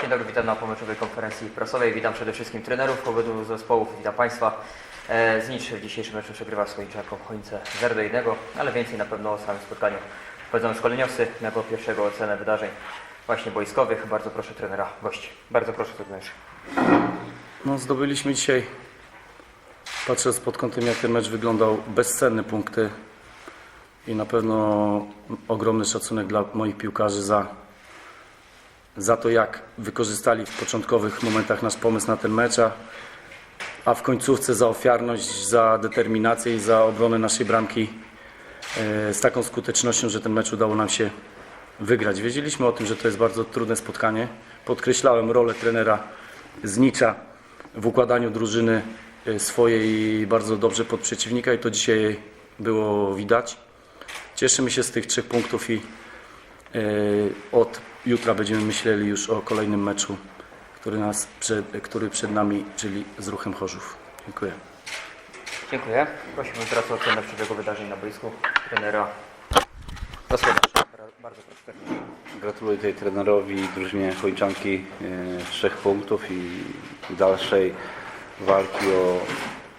Dzień dobry, witam na pomyczowej konferencji prasowej. Witam przede wszystkim trenerów obydwu zespołów, witam Państwa. E, Znicz w dzisiejszym meczu przegrywa swoim czarką Chońce 0 do 1, ale więcej na pewno o samym spotkaniu powiedzą szkoleniowcy jako pierwszego ocenę wydarzeń właśnie boiskowych. Bardzo proszę trenera gości. Bardzo proszę trenerze. No, zdobyliśmy dzisiaj, patrząc pod kątem jak ten mecz wyglądał, bezcenne punkty i na pewno ogromny szacunek dla moich piłkarzy za, za to, jak wykorzystali w początkowych momentach nasz pomysł na ten mecz, a, w końcówce za ofiarność, za determinację i za obronę naszej bramki e, z taką skutecznością, że ten mecz udało nam się wygrać. Wiedzieliśmy o tym, że to jest bardzo trudne spotkanie. Podkreślałem rolę trenera Znicza w układaniu drużyny e, swojej bardzo dobrze pod przeciwnika i to dzisiaj było widać. Cieszymy się z tych trzech punktów i e, od jutra będziemy myśleli już o kolejnym meczu, który, nas przed, który przed nami, czyli z ruchem Chorzów. Dziękuję. Dziękuję. Prosimy teraz o ocenę przebiegu wydarzeń na boisku trenera gospodarza. Bardzo proszę. Gratuluję tutaj trenerowi i drużynie Chojczanki e, trzech punktów i dalszej walki o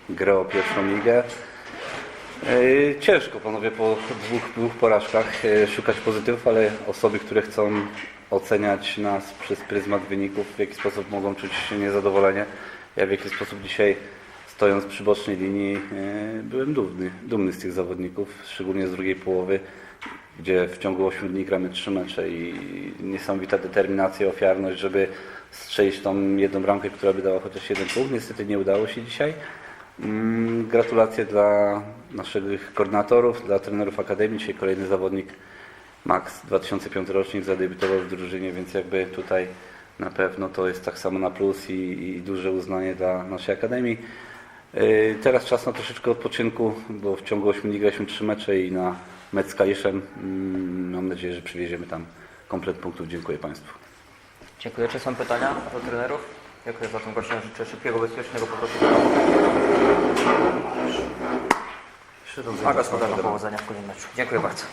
grę o pierwszą ligę. E, Ciężko panowie po dwóch, dwóch porażkach e, szukać pozytywów, ale osoby, które chcą oceniać nas przez pryzmat wyników, w jaki sposób mogą czuć niezadowolenie. Ja w jaki sposób dzisiaj stojąc przy bocznej linii e, byłem dumny, dumny z tych zawodników, szczególnie z drugiej połowy, gdzie w ciągu 8 dni gramy trzy mecze i niesamowita determinacja, ofiarność, żeby strzelić tą jedną bramkę, która by dała chociaż jeden punkt. Niestety nie udało się dzisiaj. Mm, Gratulacje dla naszych koordynatorów, dla trenerów Akademii. Dzisiaj kolejny zawodnik Max, 2005 rocznik, zadebiutował w drużynie, więc jakby tutaj na pewno to jest tak samo na plus i, i duże uznanie dla naszej Akademii. Yy, Teraz czas na troszeczkę odpoczynku, bo w ciągu 8 dni graliśmy 3 mecze i na mecz z Kaliszem mm, mam nadzieję, że przywieziemy tam komplet punktów. Dziękuję Państwu. Dziękuję. Czy są pytania do trenerów? Dziękuję za tą gościnę. Życzę szybkiego, bezpiecznego powrotu. A gospodarzom powodzenia w kolejnym meczu. Dziękuję bardzo.